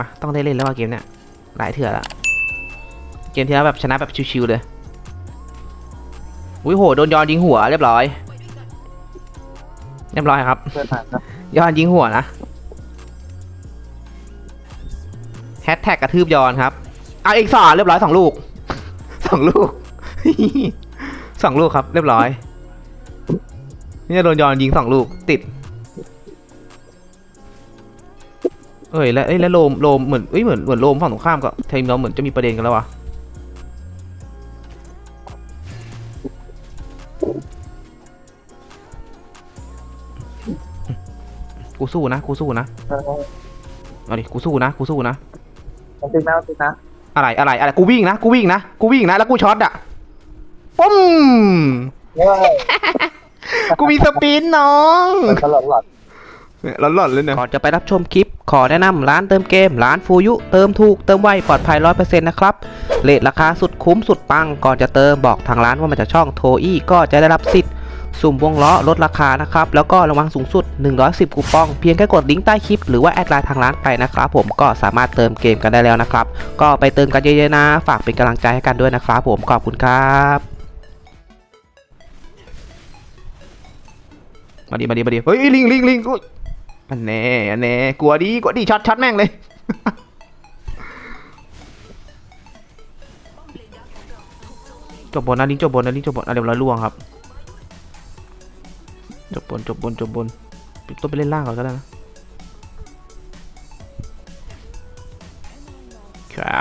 มาต้องได้เล่นแล้วว่าเกมเนี้ยหลายเถื่อละเกมที่แล้วแบบชนะแบบชิวๆเลยอุ้ยโหโดนยอนยิงหัวเรียบร้อย เรียบร้อยครับเพื่อนผ่านครับยอนยิงหัวนะแฮชแท็กกระทืบยอนครับเอาอีกสองเรียบร้อยสองลูกสองลูกสองลูกครับ เรียบร้อย นี่โดนยอนยิงสองลูกติด เอ้ยแล้วเอ้ยแล้วโลมโลมเหมือนเอ้ยเหมือนเหมือนโลมฝั่งตรงข้ามก็ทีมเราเหมือนจะมีประเด็นกันแล้ววะกูสู้นะกูสู้นะเออเอาดิกูสู้นะกูสู้นะมันติดนะมันติดนะอะไรอะไรอะไรกูวิ่งนะกูวิ่งนะกูวิ่งนะแล้วกูช็อตอะปุ้มเฮ้ยกูมีสปินน้อง มันตลอดหลอด หล่อนๆเลยเนี่ยก่อนจะไปรับชมคลิป ขอแนะนำร้านเติมเกม ร้านฟูยุ เติมถูก เติมไว ปลอดภัย100%นต์นะครับเลทราคาสุดคุ้มสุดปัง ก่อนจะเติมบอกทางร้านว่ามาจากช่องโทอี้ก็จะได้รับสิทธิ์สุ่มวงล้อลดราคานะครับ แล้วก็รางวัลสูงสุด 110 คูปอง เพียงแค่กดลิงก์ใต้คลิป หรือว่าแอดไลน์ทางร้านไปนะครับผมก็สามารถเติมเกมกันได้แล้วนะครับ ก็ไปเติมกันเยอะๆนะ ฝากเป็นกำลังใจให้กันด้วยนะครับผมขอบคุณครับมาดิมาดิมาดิเฮ้ยลิงลิงลิง อันแน่อันแน่กลัวดีกลัวดีช็อตช็อตแม่งเลยจบบนนะลิงจบบนนะลิงจบบนอะเรียบร้อยล่วงครับ จบบนจบบนจบบนต้องไปเล่นล่างก่อนก็ได้นะขา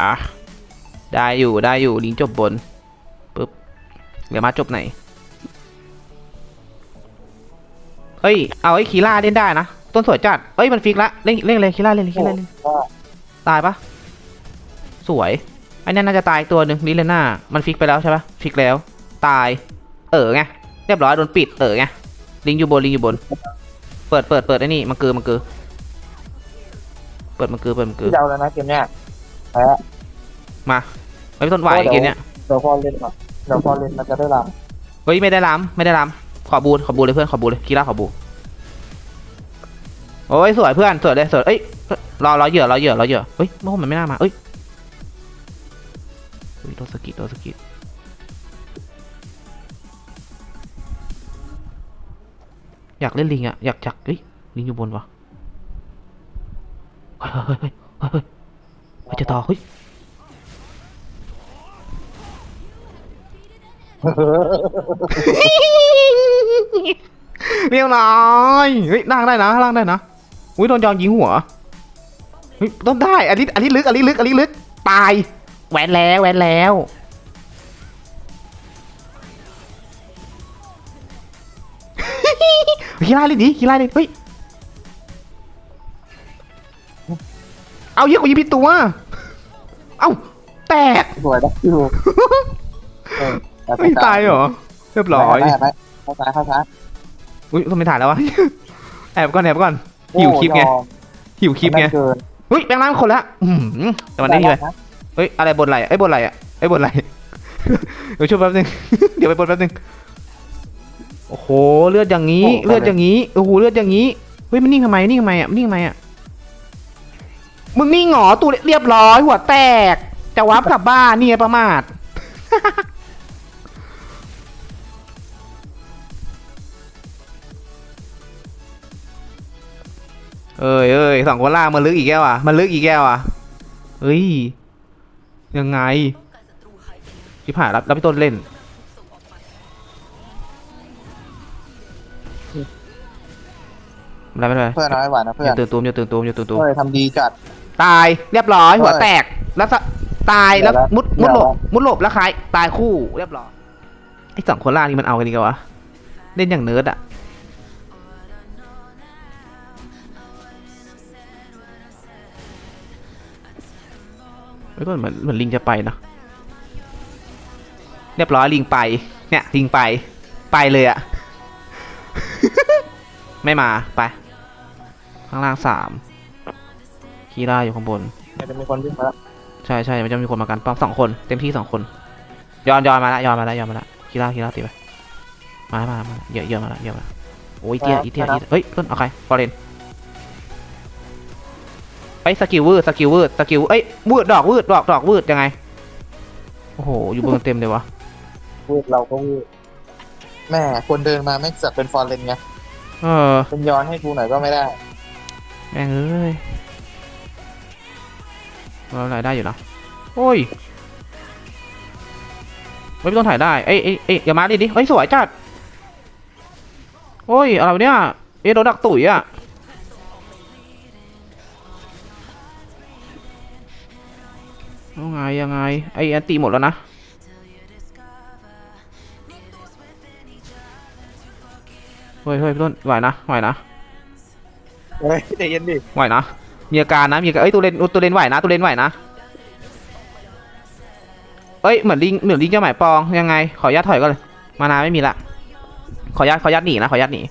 ได้อยู่ได้อยู่ลิงจบบนปึ๊บเดี๋ยวมาจบไหนเฮ้ยเอาไอ้คีล่าเล่นได้นะ ต้นสวยจัดเอ้ยมันฟิกละเล่นเล่นเลยคีล่าเล่นเลยคีล่าเล่นก็ตายปะสวยไอ้นั่นน่าจะตายตัวหนึ่งลิเลน่ามันฟิกไปแล้วใช่ปะฟิกแล้ว ตาย เออไงเรียบร้อยโดนปิดเออไงลิงอยู่บนลิงอยู่บน เปิดเปิดเปิดไอ้นี่มังเกือมังเกือเปิดมังเกือเปิดมังเกือที่เดาแล้วนะเกมเนี้ยแพ้มาไอ้ต้นไหวเกมเนี้ยเดี๋ยวพอเล่นก่อนเดี๋ยวพอเล่นมันจะได้ลเฮ้ยไม่ได้ล้ำไม่ได้ล้ำขอบูนขอบูนเลยเพื่อนขอบูนเลยคีล่าขอบู โอ้ยสวยเพื่อนสวยเลยสวยเอ้ยรอรอเหยื่อรอเหยื่อรอเหยื่อเฮ้ยโม่มันไม่น่ามาเอ้ยโดนสกิดโดนสกิดอยากเล่นลิงอะอยากจักเฮ้ยลิงอยู่บนวะเฮ้ยเฮ้ยเฮ้ยเฮ้ยเฮ้ยจะต่อเฮ้ยเรียบร้อยเฮ้ยล่างได้นะล่างได้นะ อุ้ยโดนยอนยิงหัวเฮ้ยต้องได้ อันนี้อันนี้ลึก อันนี้ลึก อันนี้ลึก ตาย แหวนแล้วแหวนแล้วคีร่าเลยดิคีร่าเลยเฮ้ย เอาเยอะกว่ายิงผิดตัว เอ้า แตก สวยนะอยู่เออแต่ไม่ตายเหรอ เรียบร้อยไปไปเข้าซ้ายเข้าซ้าย อุ้ยทำไมถ่ายแล้ววะ แอบก่อนแอบก่อน หิวคลิปไงโอ้ยอมหิวคลิปไงมันเกินเฮ้ยแบงค์ล่างคนละอืมแต่มันได้ดีไปนะเฮ้ยอะไรบนไหลไอ้ยบนไหลอะไอ้ยบนไหล เดี๋ยวช่วยแป๊บนึง เดี๋ยวไปบนแป๊บนึง โอ้โหเลือดอย่างนี้เลือดอย่างนี้โอ้โหเลือดอย่างนี้เฮ้ยมันนิ่งทำไมนิ่งทำไมอะนิ่งทำไมอะมึงนิ่งเหรอตูเรียบร้อยหัวแตก จะวับกลับบ้านนี่ไงประมาท เอ้ยเอ้ยสองคนล่างมันลึกอีกแก้วอะมันลึกอีกแก้วอะเฮ้ยยังไงชิบหายรับรับพี่ต้นเล่นไม่เป็นไรไม่เป็นไรเพื่อนน้อยหวานนะอเพื่อนย่าตื่นตูมอย่าตื่นตูมอย่าตื่นตูมเฮ้ยทำดีจัด ตายเรียบร้อย หัวแตกแล้วสะตายแล้วเดี๋ยวนะมุดมุดหลบเดี๋ยวนะ มุดหลบแล้วคลายตายคู่เรียบร้อยไอ้สองคนล่างนี่มันเอากันดีกว่าวะเล่นอย่างเนิร์ดอะ เฮ้ยก็เหมือนเหมือนลิงจะไปเนอะเรียบร้อยลิงไป เนี่ยลิงไป ไปเลยอะ ไม่มาไป ข้างล่างสามคีร่าอยู่ข้างบนเดี๋ยวจะมีคนวิ่งมาแล้วใช่ใช่มันจะมีคนมากันป้อมสองคนเต็มที่สองคนย้อนย้อนมาละย้อนมาละย้อนมาละคีร่าคีร่าตีไปมามามาเยอะเยอะมาละเยอะมาละโอ้ยเตี้ยอีเตี้ยอีเตี้ยเฮ้ยต้นเอาใครฟอร์เรน อ้ยสกิลวืดสกิลวืดสกิลเอ้ยวืดดอกวืดดอกดอกวืดยังไงโอ้โหอยู่บนเต็มเลยวะพูดเราก็พูดแม่คนเดินมาไม่จัดเป็นฟอร์เรนไงเออเป็นย้อนให้กูหน่อยก็ไม่ได้ แม่งเอ้ยเราถ่ายได้อยู่นะโอ้ยไม่ต้องถ่ายได้เอ้ยเอ้ยเอ้ยอย่ามาดิดิเอ้ยสวยจัดโอ้ยอะไรวะเนี่ยเอ้ยโดนดักตุ๋ยอะ ยังไงยังไง ไอ้อันตีหมดแล้วนะ เฮ้ยเฮ้ยพี่ต้นไหวนะไหวนะเฮ้ยใจเย็นดิไหวนะ มีอาการนะ มีอาการเอ้ยตัวเลนตัวเลนไหวนะตัวเลนไหวนะเอ้ยเหมือนลิงเหมือนลิงเจ้าหมายปองยังไง ขออนุญาตถอยก่อนเลย มานาไม่มีละ ขออนุญาตขออนุญาตหนีนะขออนุญาตหนี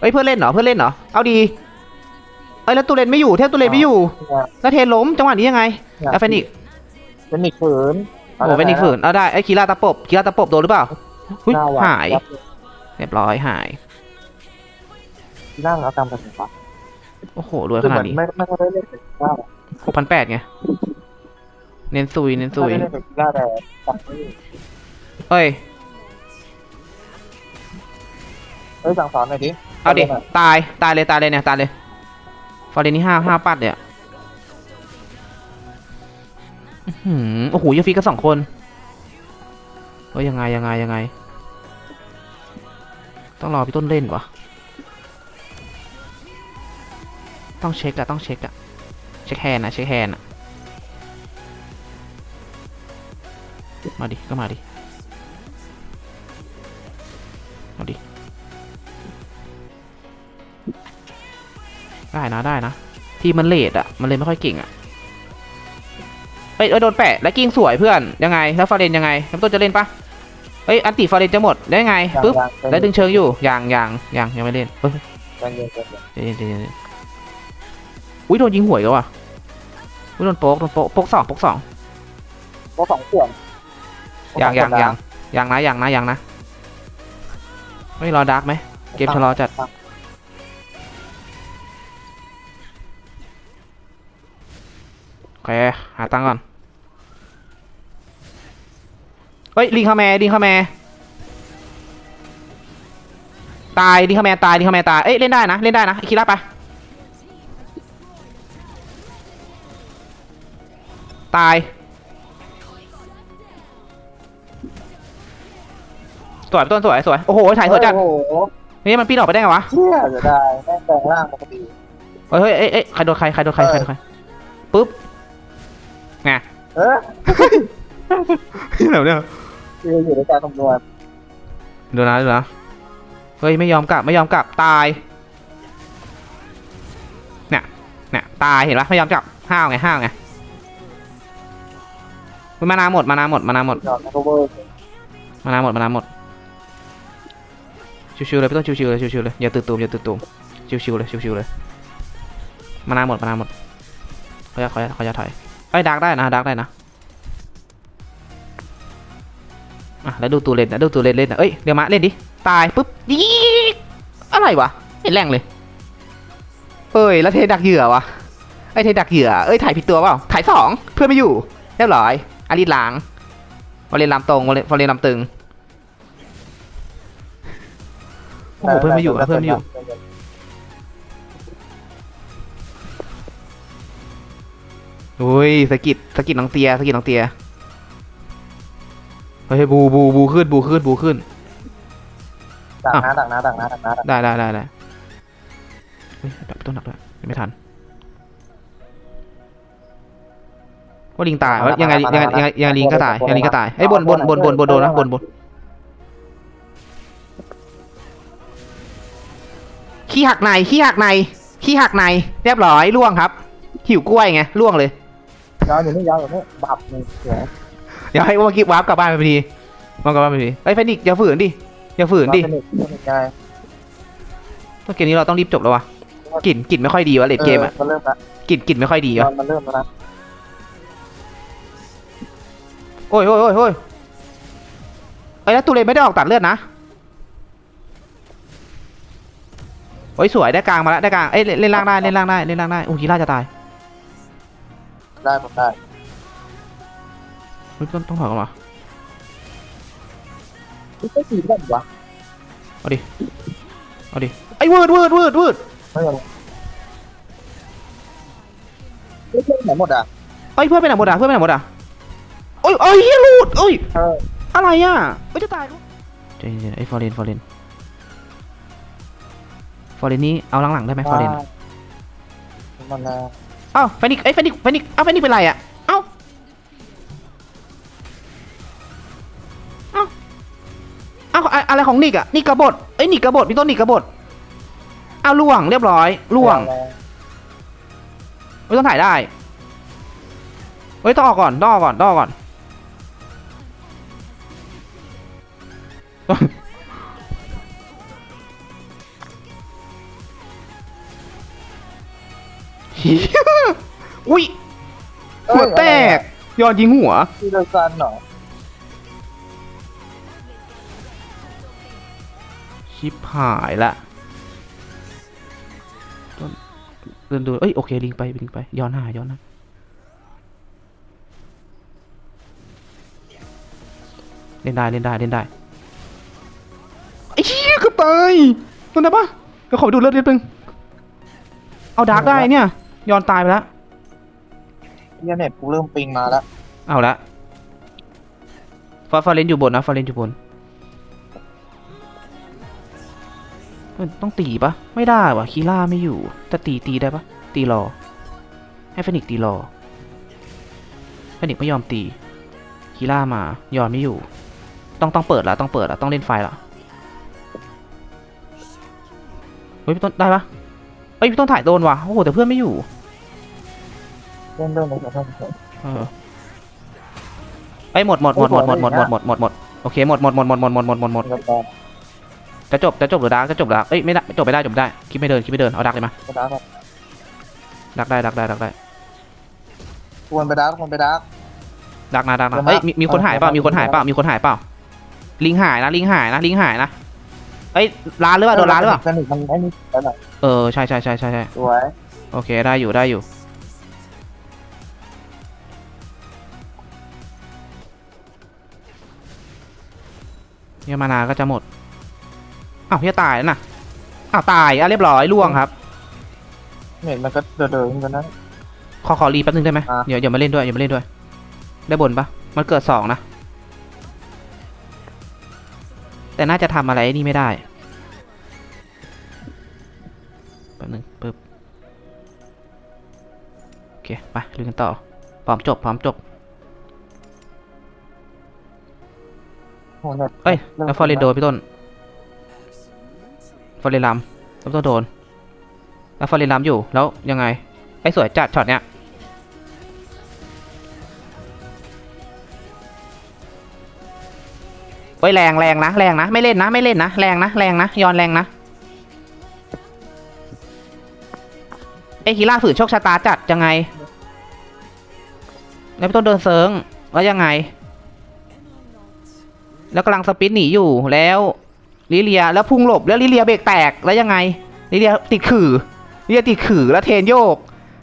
เอ้ยเพื่อนเล่นเหรอเพื่อนเล่นเหรอเอาดีเอ้ยแล้วตัวเลนไม่อยู่เทพตัวเลนไม่อยู่ แล้วเทนล้มจังหวะนี้ยังไงแล้วเฟนิกซ์ เป็นอีกฝืนโอ้เฟนิกซ์ฝืนเอาได้ไอ้ยคีราตะปบคีราตะปบโดนหรือเปล่าหุ้ยหน้วัดหาย เรียบร้อยหายนั่งเอาตามกันปะโอ้โหรวยคืขอเหนามืดอนนี้ไม่ไม่ได้เล่นเป็นกีฬาหกพันแปดไง เน้นซุยเน้นซุไม่ยได้เล่นเป็นกีฬาแต่ตัดไม่อยู่เอ้ยเฮ้ยสั่งสอนหน่อยดิ เอาดิ ตาย ตายเลย ตายเลยเนี่ย ตายเลย ฟอร์เรนนี่ห้าห้าปัดเนี่ย โอ้โหยังฟีกันสองคนเฮ้ยยังไงยังไงยังไง ต้องรอพี่ต้นเล่นวะต้องเช็คอะต้องเช็คอะเช็คแฮนด์นะเช็คแฮนอะมาดิ ก็มาดิ มาดิ ได้นะได้นะ ทีมันเลดอะมันเลยไม่ค่อยเก่งอะ เอ้ยเอ้ยโดนแปะแล้วกิ้งสวยเพื่อนยังไงแล้วฟาเรนยังไงน้ำต้นจะเล่นปะเอ้ยอันติฟาเรนจะหมดได้ไงปึ๊บแล้วดึงเชิงอยู่อย่างอย่างอย่างยังไม่เล่นเอ้ยใจเย็นใจเย็นใจเย็นใจเย็นอุ้ยโดนยิงหวยแล้วว่ะอุ้ยโดนโป๊กโดนโป๊กโป๊กสองโป๊กสองก็สองขวดอย่างอย่างอย่างอย่างนะอย่างนะอย่างนะไม่รอดาร์กไหมเกมชะลอจัดโอเคหาตังค์ก่อน เฮ้ยลิงคาแมลิงคาแมตายลิงคาแมตายลิงคาแมตาย เอ้ยเล่นได้นะเล่นได้นะคิดละไปตายสวยพี่ต้นสวยสวยโอ้โหถ่ายสวยจัดโอ้โหนี่มันปีนออกไปได้ไงวะเชี่ยจะได้แม่งแปลงร่างปกติเฮ้ยเฮ้ยเอ้ยเอ้ยใครโดนใครใครโดนใครใครโดนใครปุ๊บไงเออ ที่ไหนเนี่ยคืออยู่ในการคำนวณดูนะดูนะเฮ้ยไม่ยอมกลับไม่ยอมกลับตายเนี่ยเนี่ยตายเห็นปะไม่ยอมกลับห้าวไงห้าวไงอุ๊ยมานาหมดมานาหมดมานาหมดยอดนะก็เวอร์มานาหมดมานาหมดชิวๆเลยพี่ต้นชิวๆเลยชิวๆเลยอย่าตื่นตูมอย่าตื่นตูมชิวๆเลยชิวๆเลยมานาหมดมานาหมดเขาจะเขาจะเขาจะถอยไอ้ยดักได้นะดักได้นะ อะแล้วดูตูเล่นนะดูตูเล่นเล่นนะเอ้ยเดี๋ยวมาเล่นดิตายปุ๊บยีกอะไรวะเห็นแรงเลยเอ้ยแล้วเทดักเหยื่อวะไอ้เทดักเหยื่อเอ้ยถ่ายผิดตัวเปล่าถ่ายสองเพื่อนไม่อยู่เรียบร้อยอาริสล้างวอลเลนลำตรงวอลเลนวอลเลนลำตึงโอ้โหเพื่อนไม่อยู่อะเพื่อนไม่อยู่อุ้ยสะกิดสะกิดน้องเตียสะกิดน้องเตีย เฮ้ยบูบูบูขึ้นบูขึ้นบูขึ้น ดักนะดักนะดักนะดักนะดักได้ได้ได้ได้เฮ้ยดับต้นดับด้วยยังไม่ทันว่าลิงตายว่ายังไงยังไงยังไงยังไงลิงก็ตายยังไงลิงก็ตายไอ้ยบนบนบนบนบนโดนนะบนบนขี้หักในขี้หักในขี้หักในเรียบร้อยล่วงครับ หิวกล้วยไงล่วงเลย ยาวอยู่นี่ยาวอยู่นี่บับนี่เสีย อย่าให้ว่ากิ๊บวาร์ปกลับบ้านไปพอดีวาร์ปกลับบ้านไปพอดีไอ้ยเฟนิกซ์อย่าฝืนดิอย่าฝืนดิสนิทสนิทไงต้องเกมนี้เราต้องรีบจบแล้ววะกลิ่นกลิ่นไม่ค่อยดีวะเลดเกมอะมันเริ่มละกลิ่นกลิ่นไม่ค่อยดีวะมันเริ่มแล้วนะโอ้ยโอ้ยโอ้ยโอ้ยเอ้ยแล้วตูเลนไม่ได้ออกตัดเลือดนะโอ้ยสวยได้กลางมาแล้วได้กลางเอ้ยเล่นเล่นล่างได้เล่นล่างได้เล่นล่างได้โอ้ยกีฬาจะตาย ได้ผมได้ เฮ้ยต้องต้องถอยก่อนวะนี่ก็สีแบบวะเอาดิ เอาดิ ไอ้วืดวืดวืดวืดไม่เอาไม่ใช่ไหนหมดอะเอ้ยเพื่อนไปไหนหมดอะเพื่อนไปไหนหมดอะโอ้ยโอ้ยเฮียหลุดโอ้ย เอออะไรอะเอ้ยจะตายแล้วใจเย็นๆไอ้ฟอร์เรนฟอร์เรนฟอร์เรนนี้เอาหลังๆได้ไหมฟอร์เรนมันนะเอ้าเฟนิกไอ้ยเฟนิกเฟนิกเอ้าเฟนิกเป็นไรอะ อ้าอะอะไรของนิกอะนิกกบฏเอ้ยนิกกบฏพี่ต้นนิกกบฏเอาล่วงเรียบร้อยล่วงไม่ต้องถ่ายได้เฮ้ยต้องออกก่อนต้องออกก่อนต้องออกก่อนเหี้ยอุ้ยหัวแตกยอดยิงหัวที่เดียวกันเหรอ ชิบหายละต้นเดินดูเอ้ยโอเคลิงไปลิงไปย้อนหน้าย้อนหน้าเล่นได้เล่นได้เล่นได้ไอ้เหี้ยเกือบตายต้นได้ปะเดี๋ยวขอไปดูเลือดนิดนึงเอาดาร์กได้เนี่ยย้อนตายไปแล้วเนี่ยเน็ตกูเริ่มปิงมาแล้วเอาละฟาฟาเลนอยู่บนนะฟาเลนอยู่บน ต้องตีปะไม่ได้วะคีล่าไม่อยู่จะตีตีได้ปะตีรอ ให้เฟนิกตีรอเฟนิกไม่ยอมตีคีล่ามายอมไม่อยู่ ต้องต้องเปิดละต้องเปิดละต้องเล่นไฟละเฮ้ยพี่ต้นได้ปะเฮ้ยพี่ต้นถ่ายโดนว่ะโอ้โหแต่เพื่อนไม่อยู่เล่นเล่นเลยครับท่านผู้ชมเออไอหมดหมดหมดหมดหมดหมดหมดหมดหมดหมดโอเคหมดหมดหมดหมดหมดหมดหมดหมดหมดแล้วก็ จะจบจะจบหรือดักจะจบหรือดักเอ้ยไม่ได้จบไม่ได้จบไม่ได้คิดไม่เดินคิดไม่เดินเอาดักเลยมาไปดักครับดักได้ดักได้ดักได้ควรไปดักควรไปดักดักนะดักนะเดี๋ยวมาเอ้ยมีมีคนหายเปล่าเอามีมีคนหายเปล่ามีคนหายเปล่าลิงหายนะลิงหายนะลิงหายนะเอ้ยร้านหรือเปล่าโดนร้านหรือเปล่าสนิทมันไอ้นี่แล้วน่ะเออใช่ใช่ใช่ใช่ใช่สวยโอเคได้อยู่ได้อยู่เนี่ยมานาก็จะหมด อ้าวเฮียตายแล้วนะอ้าวตายอะเรียบร้อยล่วงครับเน็ตมันก็เดินเดินๆกันนะ ขอขอรีแป๊บนึงได้ไหมอะ เดี๋ยวอย่ามาเล่นด้วยอย่ามาเล่นด้วย ได้บนปะมันเกิดสองนะ แต่น่าจะทำอะไรไอ้นี่ไม่ได้แป๊บนึงปึ๊บโอเคไปลุยกันต่อพร้อมจบพร้อมจบโอ้เน็ตเอ้ยแล้วฟอร์เรนโดนพี่ต้นฟ อร์เรนลำต้นต้นโดน แล้วฟอร์เรนลำอยู่แล้วยังไงไอ้สวยจัดช็อตเนี้ยเฮ้ยแรงแรงนะแรงนะไม่เล่นนะไม่เล่นนะแรงนะแรงนะย้อนแรงนะไอ้คีล่าฝืนโชคชะตาจัดยังไงแล้วต้นเดินเซิงแล้วยังไง แล้วกำลังสปินหนีอยู่แล้ว ลิเลียแล้วพุ่งหลบแล้วลิเลียเบรกแตกแล้วยังไงลิเลียติดขื่อลิเลียติดขื่อแล้วเทนโยก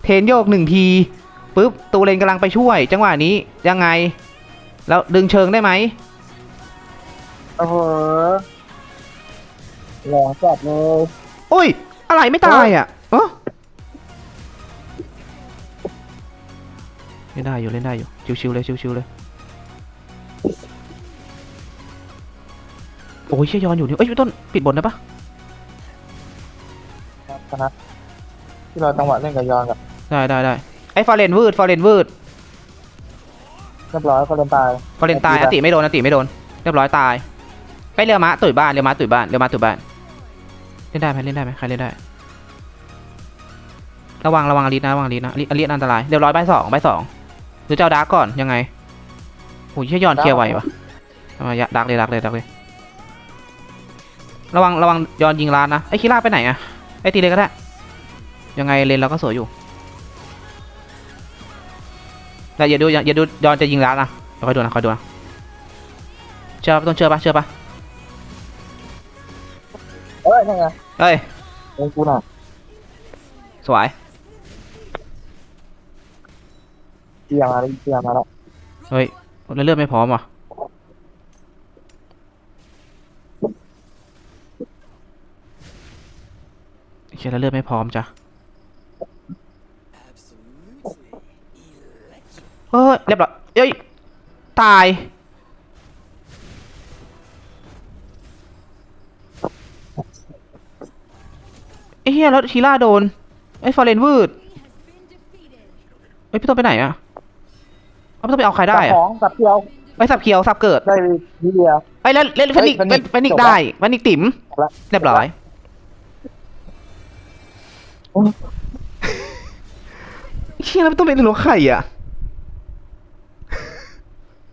เทนโยกหนึ่งทีปุ๊บตูเลนกำลังไปช่วย จังหวะนี้ยังไง แล้วดึงเชิงได้ไหมโอ้โหแรงจัดเลยโอ้ย อะไรไม่ตายอะเออเล่นได้อยู่เล่นได้อยู่ชิวๆเลยชิวๆเลย อ้ยเชี่ยย้อนอยู่นี่เอ้ยพี่ต้นปิดบนได้ปะชนะที่เราจังหวะเล่นกับยอนกับได้ได้ได้ไอ้ฟอร์เรนวืดฟอร์เรนวืดเรียบร้อยเขาเล่นตายฟอร์เรนตายไอ้อที่ติไม่โดนอติไม่โดน เรียบร้อยตาย ไปเรือม้าตุ๋ยบ้านเรือม้าตุ๋ยบ้านเรือม้าตุ๋ยบ้านเล่นได้ไหมเล่นได้ไหมใครเล่นได้ ระวังระวังอลิสนะระวังอลิสนะอลิสอลิสอันตรายเรียบร้อยใบสองใบสองหรือจะเอาดาร์กก่อนยังไงโอ้ยเชี่ยย้อนเคลียร์ไหวปะเอามาดาร์กเลยดาร์กเลยดาร์กเลย ระวังระวังย้อนยิงร้านนะไอ้คิราไปไหนอะไอ้ตีเลยก็ได้ยังไงเลนเราก็สวยอยู่แต่อย่าดูอย่าอย่าดูย้อนจะยิงร้านนะเดี๋ยวคอยดูนะคอยดูนะเชื่อปะต้องเชื่อปะเชื่อปะเอ้ยนี่ไงเฮ้ยเล่นกูหน่อยสวยเกียร์มาแล้วเกียร์มาแล้วเฮ้ยแล้วเลือดไม่พร้อมอะ ชี่ยแล้วเลือดไม่พร้อมจ้ะเฮ้ยเรียบร้อยเอ้ย ตาย ไอ้เฮียแล้วชีล่าโดน ไอ้ฟอร์เรนวืดไอ้ยพี่ต้นไปไหนอะเอาพี่ต้นไปเอาใครได้สับอะของสับเกียวไปสับเคียวสับเกิดได้นิเดียไปเล่นเล่นเฟนิกเฮ้ยเล่น Fenix เฟนิกจบละได้เฟนิกติ๋มจบละเรียบร้อยโอ้ เชี่ยแล้วพี่ต้นเป็นรถไข่อะ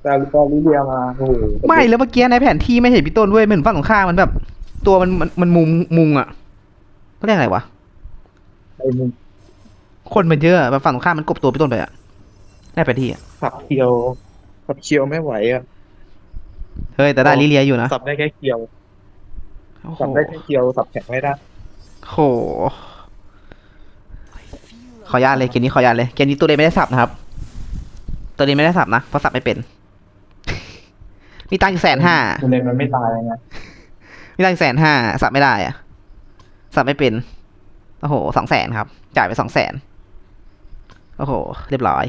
แต่แต่นิเดียมาโอ้โหไม่แล้วเมื่อกี้ในแผนที่ไม่เห็นพี่ต้นด้วยมันเหมือนฝั่งของข้างมันแบบ ตัวมันมันมันมุงมุงอะเขาเรียกอะไรวะ ไอ้มึงคนมันเยอะแบบฝั่งของข้ามมันกบตัวพี่ต้นไปอะในแผนที่อะสับเกียวสับเกียวไม่ไหวอะเฮ้ยแต่ได้ลิเลียอยู่นะสับได้แค่เกียว โอ้โหสับได้แค่เกียวสับแข็งไม่ได้ โห ขออนุญาตเลยเกมนี้ขออนุญาตเลยเกมนี้ตัวเดนไม่ได้สับนะครับ ตัวเดนไม่ได้สับนะเพราะสับไม่เป็น มีตังค์อยู่แสนห้าคุณเลนมันไม่ตายไงมีตังค์แสนห้าสับไม่ได้อะสับไม่เป็นโอ้โหสองแสนครับ จ่ายไปสองแสนโอ้โห เรียบร้อย